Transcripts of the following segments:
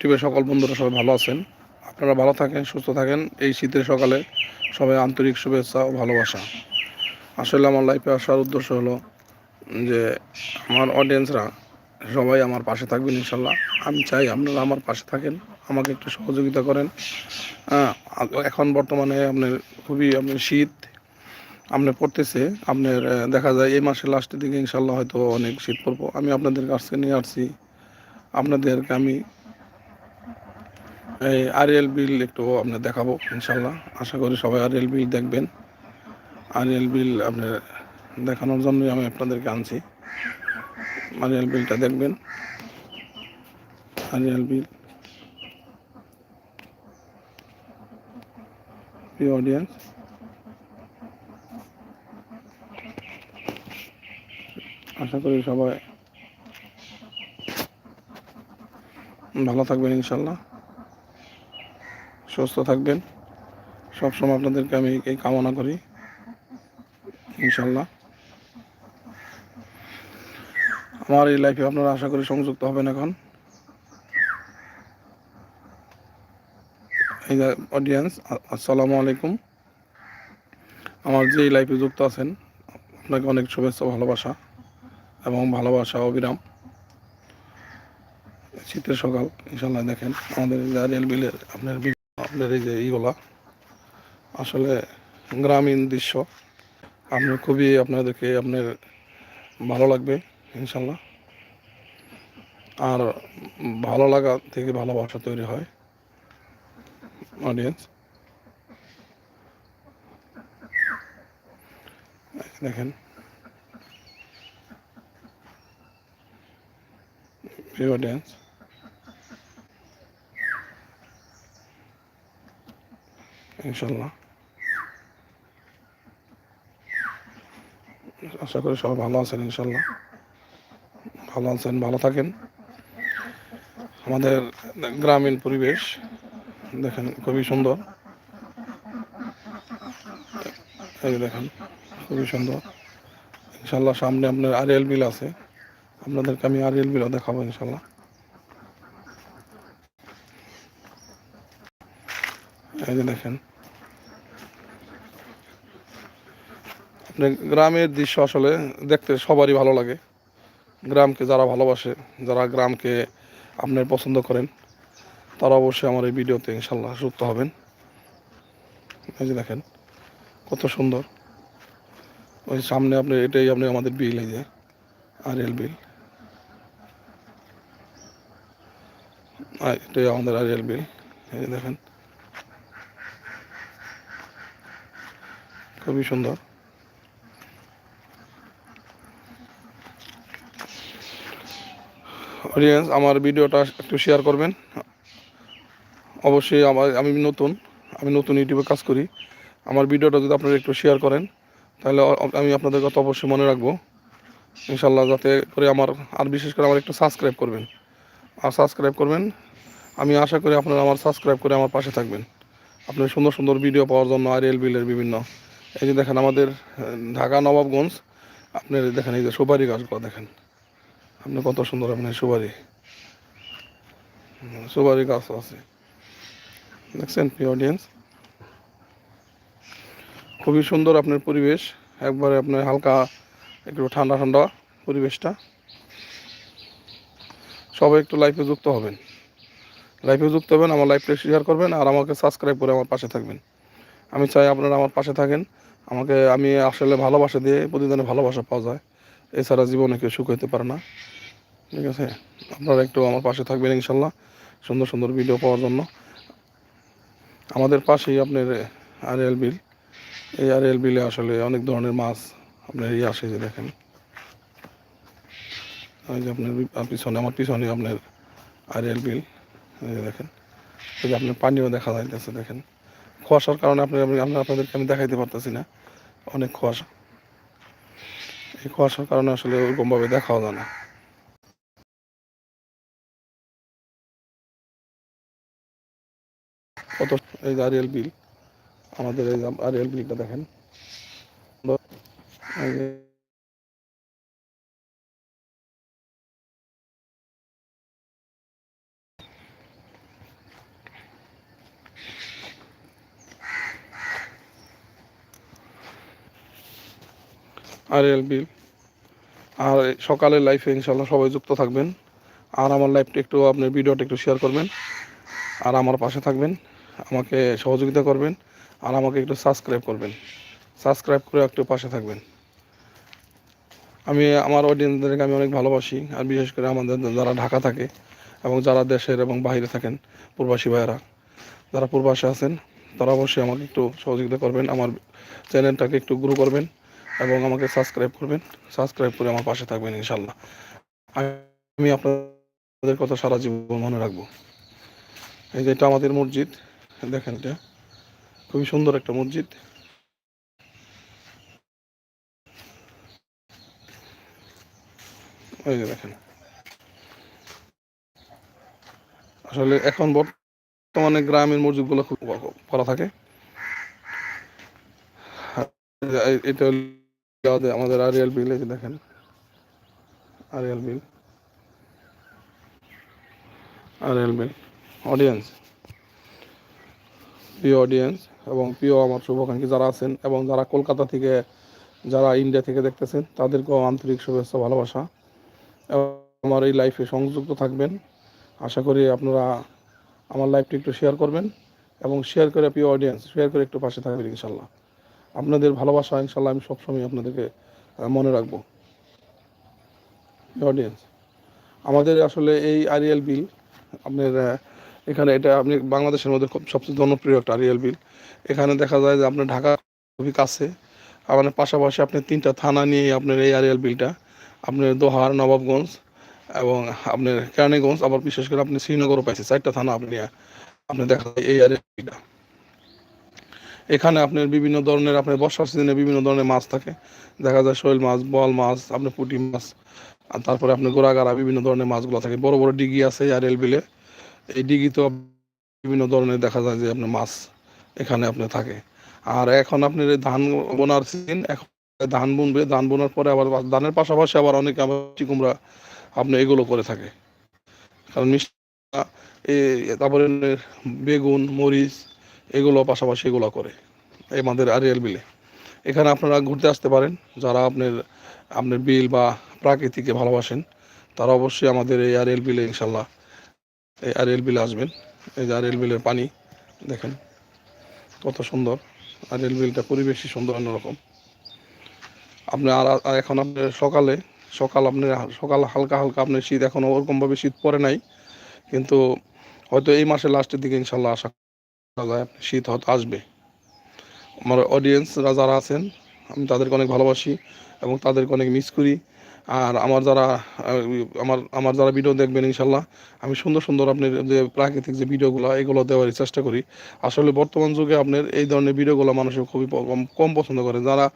ইউটিউবের সকল বন্ধুরা সবাই ভালো আছেন। আপনারা ভালো থাকেন, সুস্থ থাকেন। এই শীতের সকালে সবাই আন্তরিক শুভেচ্ছা ও ভালোবাসা। আসলে আমার লাইফে আসার উদ্দেশ্য হলো যে, আমার অডিয়েন্সরা সবাই আমার পাশে থাকবেন ইনশাল্লাহ। আমি চাই আপনারা আমার পাশে থাকেন, আমাকে একটু সহযোগিতা করেন। হ্যাঁ এখন বর্তমানে আপনার খুবই আপনার শীত আপনার পড়তেছে। আপনার দেখা যায় এই মাসের লাস্টের দিকে ইনশাল্লাহ হয়তো অনেক শীত পড়ব। আমি আপনাদের কাছে নিয়ে আসছি। আপনাদেরকে আমি এই আরএল বিল একটু আপনার দেখাবো, ইনশাল্লাহ। আশা করি সবাই আরএল বিল দেখবেন। আরএল বিল আপনার দেখানোর জন্যই আমি আপনাদেরকে আনছি। আরএল বিলটা দেখবেন। আরএল বিল অডিয়েন্স আশা করি সবাই ভালো থাকবেন, ইনশাল্লাহ। সুস্থ থাকবেন। সবসময় আপনাদেরকে আমি এই কামনা করি। ইনশাল্লাহ আমার এই লাইফে আপনারা আশা করি সংযুক্ত হবেন এখন। এই অডিয়েন্স আসসালামু আলাইকুম। আমার যে এই লাইফে যুক্ত আছেন, আপনাকে অনেক শুভেচ্ছা, ভালোবাসা এবং ভালোবাসা, অবিরাম। শীতের সকাল ইনশাল্লাহ দেখেন, আমাদের আরিয়াল বিলের আপনার আপনার এই যে ইগুলা আসলে গ্রামীণ দৃশ্য, আপনি খুবই আপনাদেরকে আপনার ভালো লাগবে, ইনশাল্লাহ। আর ভালো লাগা থেকে ভালোবাসা তৈরি হয় অডিয়েন্স দেখেন। অডিয়েন্স ইনশাল্লাহ আশা করি সবাই ভালো আছেন ইনশাল্লাহ ভালো আছেন, ভালো থাকেন। আমাদের গ্রামীণ পরিবেশ, দেখেন খুবই সুন্দর। দেখেন, খুবই সুন্দর। ইনশাল্লাহ সামনে আপনার আরিয়াল বিল আছে। আপনাদেরকে আমি আরিয়াল বিলও দেখাবো ইনশাল্লাহ এই যে দেখেন। গ্রামের দৃশ্য আসলে দেখতে সবারই ভালো লাগে। গ্রামকে যারা ভালোবাসে, যারা গ্রামকে আপনার পছন্দ করেন, তারা অবশ্যই আমার এই ভিডিওতে ইনশাল্লাহ যুক্ত হবেন। এই যে দেখেন, কত সুন্দর। ওই সামনে আপনি, এটাই আপনি আমাদের বিল, এই যে আর এল বিল এটাই আমাদের আর এল বিল। এই দেখেন খুবই সুন্দর। অডিয়েন্স আমার ভিডিওটা একটু শেয়ার করবেন। অবশ্যই আমার আমি নতুন আমি নতুন ইউটিউবে কাজ করি। আমার ভিডিওটা যদি আপনারা একটু শেয়ার করেন, তাহলে আমি আপনাদের কথা অবশ্যই মনে রাখব। ইনশাল্লাহ যাতে করে আমার আর বিশেষ করে আমার একটু সাবস্ক্রাইব করবেন। আর সাবস্ক্রাইব করবেন, আমি আশা করি আপনারা আমার সাবস্ক্রাইব করে আমার পাশে থাকবেন। আপনার সুন্দর সুন্দর ভিডিও পাওয়ার জন্য আর এল বিলের বিভিন্ন এই যে দেখেন আমাদের ঢাকা নবাবগঞ্জ আপনার দেখেন এই যে সুপারি গাছগুলো দেখেন। আপনি কত সুন্দর আপনার সুপারি। সুপারি গাছ আছে। দেখছেন, প্রিয় অডিয়েন্স খুবই সুন্দর আপনার পরিবেশ। একবারে আপনার হালকা একটু ঠান্ডা ঠান্ডা পরিবেশটা। সবাই একটু লাইফে যুক্ত হবেন। লাইফে যুক্ত হবেন, আমার লাইফটা শেয়ার করবেন, আর আমাকে সাবস্ক্রাইব করে আমার পাশে থাকবেন। আমি চাই আপনারা আমার পাশে থাকেন। আমাকে, আমি আসলে ভালোবাসা দিয়ে প্রতিদিনে ভালোবাসা পাওয়া যায়। এছাড়া জীবনে কেউ সুখ হতে পারে না। ঠিক আছে? আপনারা একটু আমার পাশে থাকবেন ইনশাল্লাহ সুন্দর সুন্দর ভিডিও পাওয়ার জন্য। আমাদের পাশেই আপনার আরএল বিল। এই আরএল বিলে আসলে অনেক ধরনের মাছ আপনার ইয়ে আসে যে দেখেন। ওই যে আপনার পিছনে, আমার পিছনে আপনার আরএল বিল। এই যে দেখেন। এই যে আপনার পানিও দেখা যাইতেছে, দেখেন। কুয়াশার কারণে আপনার আমি আপনাদেরকে আমি দেখাইতে পারতেছি না। অনেক কুয়াশা এই কুয়াশার কারণে আসলে ওরকমভাবে দেখাও যায় না। কত এই যে আরিয়াল বিল। আমাদের এই আরিয়াল বিলটা দেখেন। যে এল বিল। আর সকালের লাইফে ইনশাল্লাহ সবাই যুক্ত থাকবেন। আর আমার লাইফটা একটু আপনার ভিডিওটা একটু শেয়ার করবেন। আর আমার পাশে থাকবেন, আমাকে সহযোগিতা করবেন, আর আমাকে একটু সাবস্ক্রাইব করবেন। সাবস্ক্রাইব করে একটু পাশে থাকবেন। আমি, আমার অডিয়েন্সদেরকে আমি অনেক ভালোবাসি, আর বিশেষ করে আমাদের যারা ঢাকা থাকে এবং যারা দেশের এবং বাইরে থাকেন, প্রবাসী ভাইয়েরা। যারা প্রবাসে আছেন, তারা অবশ্যই আমাকে একটু সহযোগিতা করবেন, আমার চ্যানেলটাকে একটু গ্রো করবেন। এবং আমাকে সাবস্ক্রাইব করবেন। সাবস্ক্রাইব করে আমার পাশে থাকবেন ইনশাল্লাহ আমি আপনাদের কথা সারা জীবন মনে রাখব। এই যে এটা আমাদের মসজিদ। দেখেন এটা। খুবই সুন্দর একটা মসজিদ। দেখেন। আসলে এখন বর্তমানে গ্রামের মসজিদগুলো খুব করা থাকে। এ- এটা হলো আমাদের আরিয়াল বিল এই দেখেন। আরিয়াল বিল আরিয়াল বিল অডিয়েন্স প্রিয় অডিয়েন্স এবং প্রিয় আমার শুভাকাঙ্ক্ষী যারা আছেন এবং যারা কলকাতা থেকে, যারা ইন্ডিয়া থেকে দেখতেছেন, তাদেরকেও আন্তরিক শুভেচ্ছা, ভালোবাসা আমার এই লাইফে সংযুক্ত থাকবেন। আশা করি আপনারা আমার লাইফটি একটু শেয়ার করবেন এবং শেয়ার করে প্রিয় অডিয়েন্স শেয়ার করে একটু পাশে থাকবেন ইনশাল্লাহ। আপনাদের ভালোবাসা, ইনশাল্লাহ আমি সবসময় আপনাদেরকে মনে রাখব। অডিয়েন্স আমাদের আসলে এই আরিয়াল বিল আপনার এখানে এটা আপনি বাংলাদেশের মধ্যে খুব সবচেয়ে জনপ্রিয় একটা আরিয়াল বিল এখানে দেখা যায় যে আপনার ঢাকা খুবই কাছে। আপনার পাশাপাশি আপনি তিনটা থানা নিয়ে আপনার এই আরিয়াল বিলটা আপনার দোহার, নবাবগঞ্জ এবং আপনার কেরানীগঞ্জ। আবার বিশেষ করে আপনি শ্রীনগরও পাইছে চারটা থানা আপনি আপনি দেখা যায় এই আরিয়াল বিলটা এখানে আপনার বিভিন্ন ধরনের, আপনার বর্ষার সিজনে বিভিন্ন ধরনের মাছ থাকে। দেখা যায় শৈল মাছ বল মাছ, আপনার পুঁটি মাছ, আর তারপরে আপনার গোড়াগাড়া বিভিন্ন ধরনের মাছগুলো থাকে। বড় বড় ডিগি আছে আর এল বিলে। এই ডিগিতেও বিভিন্ন ধরনের দেখা যায় যে আপনার মাছ এখানে আপনার থাকে। আর এখন আপনার এই ধান বোনার সিজন এখন ধান বুনবে। ধান বোনার পরে আবার ধানের পাশাপাশি আবার অনেকে আবার কুমড়া আপনি এগুলো করে থাকে। কারণ মিষ্টি তারপরে বেগুন, মরিচ এগুলো পাশাপাশি এগুলো করে, এই আমাদের আরিয়াল বিলে। এখানে আপনারা ঘুরতে আসতে পারেন, যারা আপনার আপনার বিল বা প্রাকৃতিকে ভালোবাসেন, তারা অবশ্যই আমাদের এই আরিয়াল বিলে ইনশাল্লাহ এই আরিয়াল বিলে আসবেন। এই যে আরিয়াল বিলের পানি, দেখেন কত সুন্দর। আরিয়াল বিলটা পরিবেশই সুন্দর, অন্যরকম। আপনি আর এখন আপনার সকালে, সকাল আপনার সকাল হালকা হালকা আপনার শীত, এখন ওরকমভাবে শীত পড়ে নাই। কিন্তু হয়তো এই মাসের লাস্টের দিকে ইনশাল্লাহ যায় শীত হয়তো আসবে। আমার অডিয়েন্সরা যারা আছেন, আমি তাদেরকে অনেক ভালোবাসি এবং তাদেরকে অনেক মিস করি। আর আমার যারা, আমার আমার যারা ভিডিও দেখবেন ইনশাল্লাহ আমি সুন্দর সুন্দর আপনার যে প্রাকৃতিক যে ভিডিওগুলো এগুলো দেওয়ার চেষ্টা করি। আসলে বর্তমান যুগে আপনার এই ধরনের ভিডিওগুলো মানুষের খুবই কম পছন্দ করে যারা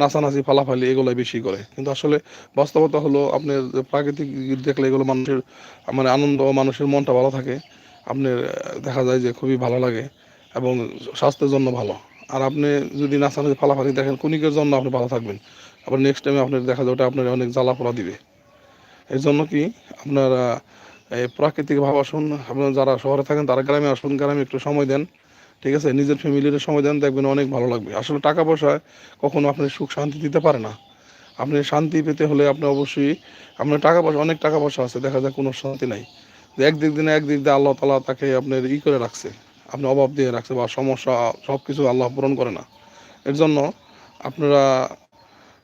নাচানাচি, ফালাফালি এগুলো বেশি করে। কিন্তু আসলে বাস্তবতা হলো আপনার প্রাকৃতিক দেখলে এগুলো মানুষের মানে আনন্দ মানুষের মনটা ভালো থাকে। আপনার, দেখা যায় যে খুবই ভালো লাগে। এবং স্বাস্থ্যের জন্য ভালো। আর আপনি যদি নাচানাচি ফালাফালি, দেখেন ক্ষণিকের জন্য আপনি ভালো থাকবেন। আবার নেক্সট টাইমে আপনার দেখা যায় ওটা আপনার অনেক জ্বালা পোড়া দিবে। এর জন্য কি আপনারা এই প্রাকৃতিক ভাব আসুন। আপনার যারা শহরে থাকেন, তারা গ্রামে আসুন, গ্রামে একটু সময় দেন। ঠিক আছে? নিজের ফ্যামিলির সময় দেন, দেখবেন অনেক ভালো লাগবে। আসলে টাকা পয়সায় কখনো আপনি সুখ শান্তি দিতে পারে না। আপনি শান্তি পেতে হলে আপনি অবশ্যই, আপনার টাকা পয়সা, অনেক টাকা পয়সা আছে, দেখা যায় কোনো শান্তি নাই। একদিক দিনে একদিক দিয়ে আল্লাহ তালা তাকে আপনার ই করে রাখছে। আপনি অভাব দিয়ে রাখছে বা সমস্যা সব কিছু আল্লাহ পূরণ করে না। এর জন্য আপনারা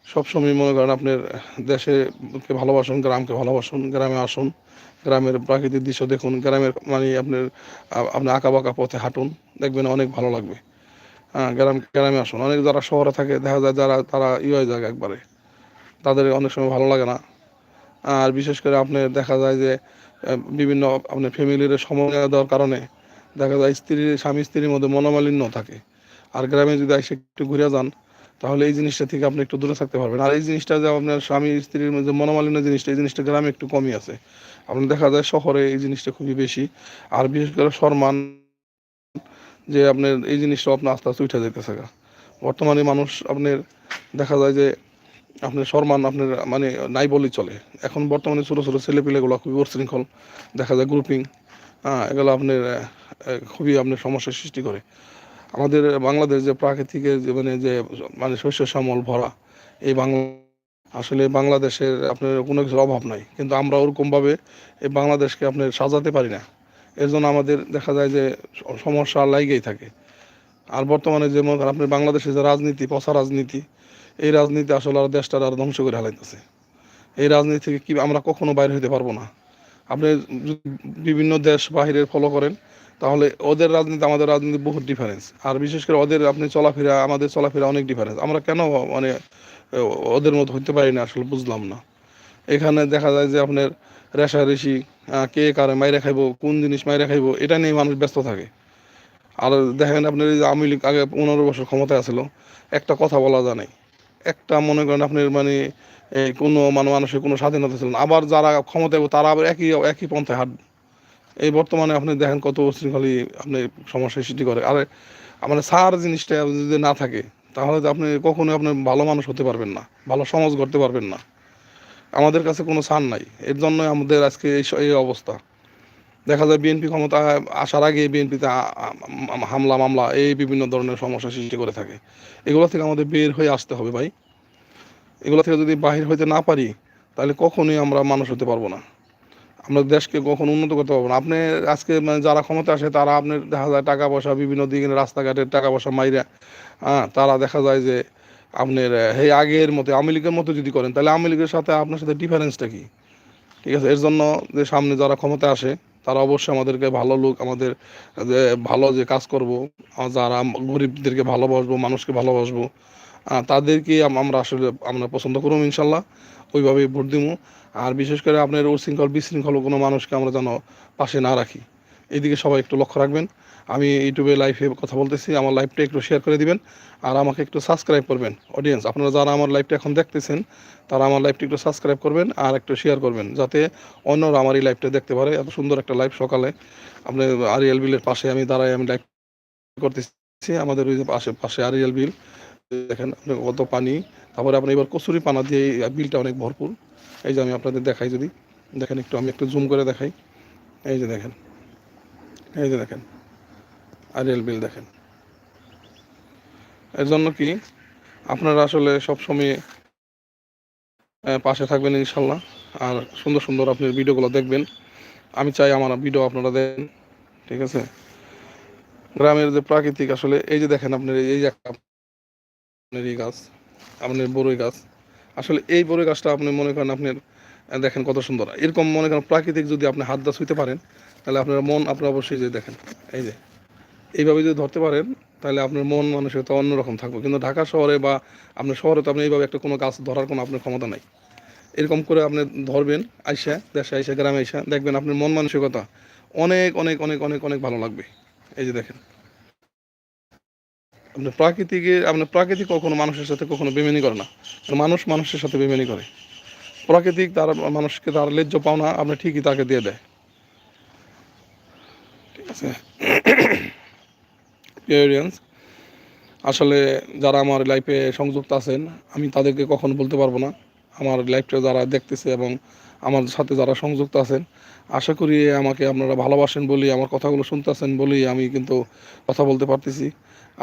সবসময় মনে করেন আপনার দেশকে ভালোবাসুন, গ্রামকে ভালোবাসুন, গ্রামে আসুন, গ্রামের প্রাকৃতিক দৃশ্য দেখুন, গ্রামের মানে আপনার আ- আপনি আঁকা বাঁকা পথে হাঁটুন, দেখবেন অনেক ভালো লাগবে। হ্যাঁ গ্রাম, গ্রামে আসুন। অনেক যারা শহরে থাকে, দেখা যায় যারা, তারা ই হয়ে যায় একবারে। তাদের অনেক সময় ভালো লাগে না। আর বিশেষ করে আপনি দেখা যায় যে বিভিন্ন আপনার ফ্যামিলির সময় দেওয়ার কারণে দেখা যায় স্ত্রীর স্বামী, স্ত্রীর মধ্যে মনোমালিন্য থাকে। আর গ্রামে যদি এসে একটু ঘুরে যান, তাহলে এই জিনিসটা থেকে আপনি একটু দূরে থাকতে পারবেন। আর এই জিনিসটা যে আপনার স্বামী, স্ত্রীর মধ্যে মনোমালিন্য জিনিসটা, এই জিনিসটা গ্রামে একটু কমই আছে। আপনার দেখা যায় শহরে এই জিনিসটা খুবই বেশি। আর বিশেষ করে সম্মান যে আপনার এই জিনিসটা আপনার আস্তে আস্তে উঠে যেতেছে। বর্তমানে মানুষ আপনার দেখা যায় যে আপনার সম্মান আপনার মানে নাই বলেই চলে। এখন বর্তমানে ছোটো ছোটো ছেলেপিলেগুলো খুবই উচ্ছৃঙ্খল দেখা যায় গ্রুপিং হ্যাঁ এগুলো আপনার খুবই আপনার সমস্যার সৃষ্টি করে। আমাদের বাংলাদেশ যে প্রাকৃতিকের মানে যে মানে শস্য শ্যামল ভরা, এই বাংলা, আসলে বাংলাদেশের আপনার কোনো কিছুর অভাব নাই। কিন্তু আমরা ওরকমভাবে এই বাংলাদেশকে আপনার সাজাতে পারি না। এর জন্য আমাদের দেখা যায় যে, সমস্যা লাইগেই থাকে। আর বর্তমানে যে মনে করেন আপনার বাংলাদেশের যে রাজনীতি, পচা রাজনীতি, এই রাজনীতি আসলে আর দেশটার আর ধ্বংস করে হালাইতেছে এই রাজনীতি থেকে কি আমরা কখনো বাইরে হতে পারব না। আপনি বিভিন্ন দেশ বাহিরের ফলো করেন, তাহলে ওদের রাজনীতি, আমাদের রাজনীতি বহুত ডিফারেন্স আর বিশেষ করে ওদের আপনি চলাফেরা, আমাদের চলাফেরা অনেক ডিফারেন্স আমরা কেন মানে ওদের মতো হইতে পারি না আসলে বুঝলাম না। এখানে দেখা যায় যে আপনার রেশারেশি কে কারে মাইরে খাইবো, কোন জিনিস মাইরে খাইবো, এটা নিয়ে মানুষ ব্যস্ত থাকে। আর দেখেন আপনার এই যে আওয়ামী লীগ আগে পনেরো বছর ক্ষমতায় আসলো একটা কথা বলা যায় নাই। একটা মনে করেন আপনার মানে কোনো মানে মানুষের কোনো স্বাধীনতা ছিল না। আবার যারা ক্ষমতায় তারা আবার একই একই পন্থায় হাঁটবে এই বর্তমানে আপনি দেখেন কত উশৃঙ্খলই আপনি সমস্যার সৃষ্টি করে। আর মানে সার জিনিসটা যদি না থাকে, তাহলে তো আপনি কখনোই আপনি ভালো মানুষ হতে পারবেন না, ভালো সমাজ গড়তে পারবেন না। আমাদের কাছে কোনো সার নাই। এর জন্যই আমাদের আজকে এই অবস্থা। দেখা যায় বিএনপি ক্ষমতা আসার আগে বিএনপিতে হামলা, মামলা, এই বিভিন্ন ধরনের সমস্যা সৃষ্টি করে থাকে। এগুলো থেকে আমাদের বের হয়ে আসতে হবে ভাই। এগুলো থেকে যদি বাহির হইতে না পারি, তাহলে কখনোই আমরা মানুষ হতে পারব না। আমরা দেশকে কখনো উন্নত করতে পারব না। আপনি আজকে মানে যারা ক্ষমতা আসে, তারা আপনার দেখা যায় টাকা পয়সা, বিভিন্ন দিকে রাস্তাঘাটের টাকা পয়সা মাইরা হ্যাঁ তারা দেখা যায় যে আপনার এই আগের মতো, আওয়ামী লীগের মতো যদি করেন, তাহলে আওয়ামী লীগের সাথে আপনার সাথে ডিফারেন্সটা কি? ঠিক আছে? এর জন্য যে সামনে যারা ক্ষমতা আসে তারা অবশ্যই আমাদেরকে ভালো লোক, আমাদের, যে ভালো যে কাজ করব যারা গরিবদেরকে ভালোবাসবো, মানুষকে ভালোবাসবো তাদেরকে আমরা আসলে, আমরা পছন্দ করব ইনশাল্লাহ, ওইভাবেই ভোট দিব আর বিশেষ করে আপনার উশৃঙ্খল বিশৃঙ্খল কোনো মানুষকে আমরা যেন পাশে না রাখি। এদিকে সবাই একটু লক্ষ্য রাখবেন। আমি ইউটিউবে লাইভে কথা বলতেছি, আমার লাইভটা একটু শেয়ার করে দিবেন আর আমাকে একটু সাবস্ক্রাইব করবেন। অডিয়েন্স আপনারা যারা আমার লাইভটা এখন দেখতেছেন, তারা আমার লাইভটা একটু সাবস্ক্রাইব করবেন আর একটু শেয়ার করবেন, যাতে অন্যরা আমার এই লাইভটা দেখতে পারে। এত সুন্দর একটা লাইভ সকালে। আপনি আরিয়াল বিলের পাশে আমি দাঁড়াই আমি লাইভ করতেছি, আমাদের ওই পাশে পাশে আরিয়াল বিল দেখেন, আপনি কত পানি। তারপরে আপনি এবার কচুরি পানা দিয়ে বিলটা অনেক ভরপুর। এই যে আমি আপনাদের দেখাই যদি। দেখেন একটু, আমি একটু জুম করে দেখাই। এই যে দেখেন। এই যে দেখেন। আরিয়াল বিল দেখেন। এর জন্য কি আপনারা আসলে সবসময় পাশে থাকবেন ইনশাল্লাহ। আর সুন্দর সুন্দর আপনি ভিডিওগুলো দেখবেন। আমি চাই আমার ভিডিও আপনারা দেন ঠিক আছে? গ্রামের যে প্রাকৃতিক আসলে, এই যে দেখেন আপনার এই যে আপনার এই গাছ, আপনার বড়ই গাছ। আসলে এই বড়ই গাছটা আপনি মনে করেন আপনার দেখেন কত সুন্দর। এরকম মনে করেন প্রাকৃতিক যদি আপনি হাত দা ছুঁতে পারেন, তাহলে আপনার মন আপনার অবশ্যই যে দেখেন, এই যে। এইভাবে যদি ধরতে পারেন, তাহলে আপনার মন মানসিকতা অন্যরকম থাকবে। কিন্তু ঢাকা শহরে বা আপনার শহরে তো আপনি এইভাবে একটা কোনো গাছ ধরার কোনো আপনার ক্ষমতা নাই। এরকম করে আপনি ধরবেন, আইসা, দেশে আইসা, গ্রামে আইসা, দেখবেন আপনার মন মানসিকতা অনেক অনেক অনেক অনেক অনেক ভালো লাগবে। এই যে দেখেন। আপনার প্রাকৃতিকে, আপনার প্রাকৃতিক কখনো মানুষের সাথে কখনো বেমেনি করে না। মানুষ মানুষের সাথে বেমেনি করে। প্রাকৃতিক তার, মানুষকে তার লেজ্জ পাওনা আপনি ঠিকই তাকে দিয়ে দেয়। ঠিক আছে? এক্সপিরিয়েন্স আসলে যারা আমার লাইফে সংযুক্ত আছেন, আমি তাদেরকে কখনো বলতে পারব না। আমার লাইফটা যারা দেখতেছে এবং আমার সাথে যারা সংযুক্ত আছেন, আশা করি আমাকে আপনারা ভালোবাসেন বলি, আমার কথাগুলো শুনতেছেন বলেই আমি কিন্তু কথা বলতে পারতেছি।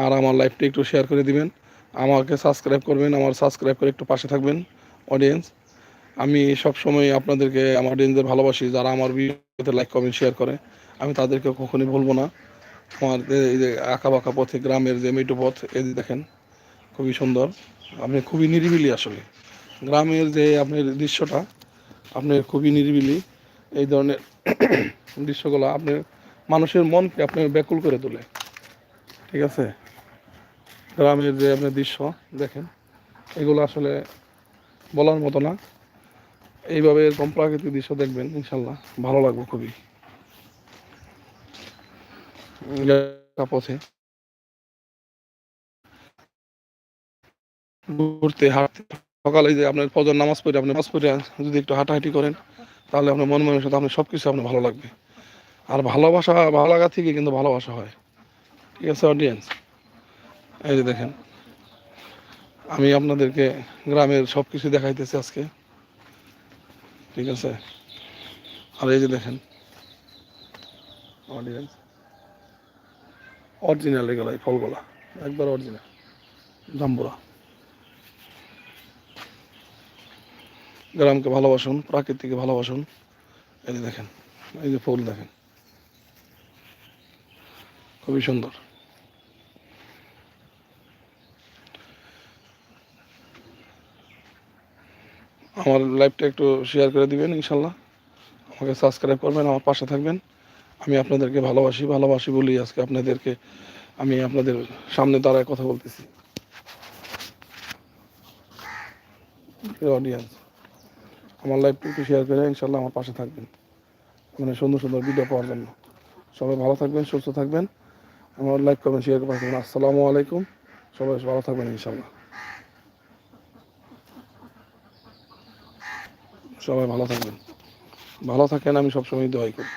আর আমার লাইফটা একটু শেয়ার করে দিবেন। আমাকে সাবস্ক্রাইব করবেন, আমার সাবস্ক্রাইব করে একটু পাশে থাকবেন অডিয়েন্স আমি সবসময় আপনাদেরকে, আমার অডিয়েন্সদের ভালোবাসি, যারা আমার ভিডিওতে লাইক কমেন্ট শেয়ার করে। আমি তাদেরকে কখনোই বলব না। আমার এই যে আঁকা বাঁকা পথে, গ্রামের যে মেটু পথ, এই দেখেন, খুবই সুন্দর। আপনি খুবই নিরিবিলি আসলে। গ্রামের যে আপনার দৃশ্যটা, আপনার খুবই নিরিবিলি। এই ধরনের দৃশ্যগুলো আপনার মানুষের মনকে আপনার ব্যাকুল করে তোলে। ঠিক আছে? গ্রামের যে আপনার দৃশ্য, দেখেন, এগুলো আসলে বলার মতো না। এইভাবে এরকম প্রাকৃতিক দৃশ্য দেখবেন, ইনশাল্লাহ। ভালো লাগবে খুবই। পথে ঘুরতে, হাঁটতে। সকালে যে আপনার ফজর নামাজ পড়ে, আপনি নামাজ পড়ে যদি একটু হাঁটাহাঁটি করেন, তাহলে আপনার মন মনের সাথে আপনার সব কিছু আপনার ভালো লাগবে। আর ভালোবাসা, ভালো লাগা থেকে কিন্তু ভালোবাসা হয়। ঠিক আছে অডিয়েন্স এই যে দেখেন, আমি আপনাদেরকে গ্রামের সব কিছু দেখাইতেছি আজকে। ঠিক আছে? আর এই যে দেখেন অডিয়েন্স অরিজিনাল এগুলো, এই ফলগুলা। একবার অরিজিনাল জাম্বুরা। গ্রামকে ভালোবাসুন, প্রাকৃতিকে ভালোবাসুন। এই দেখেন, এই যে ফুল দেখেন। খুবই সুন্দর। আমার লাইভটা একটু শেয়ার করে দিবেন, ইনশাল্লাহ। আমাকে সাবস্ক্রাইব করবেন, আমার পাশে থাকবেন। আমি আপনাদেরকে ভালোবাসি ভালোবাসি বলি আজকে আপনাদেরকে আমি আপনাদের সামনে দাঁড়ায় কথা বলতেছি। অডিয়েন্স আমার লাইভটা একটু শেয়ার করে ইনশাল্লাহ আমার পাশে থাকবেন। মানে সুন্দর সুন্দর ভিডিও পাওয়ার জন্য। সবাই ভালো থাকবেন, সুস্থ থাকবেন। আমার লাইক করবেন শেয়ার করবেন থাকবেন আসসালামু আলাইকুম। সবাই ভালো থাকবেন ইনশাল্লাহ সবাই ভালো থাকবেন। ভালো থাকেন, আমি সবসময় দোয়াই করি।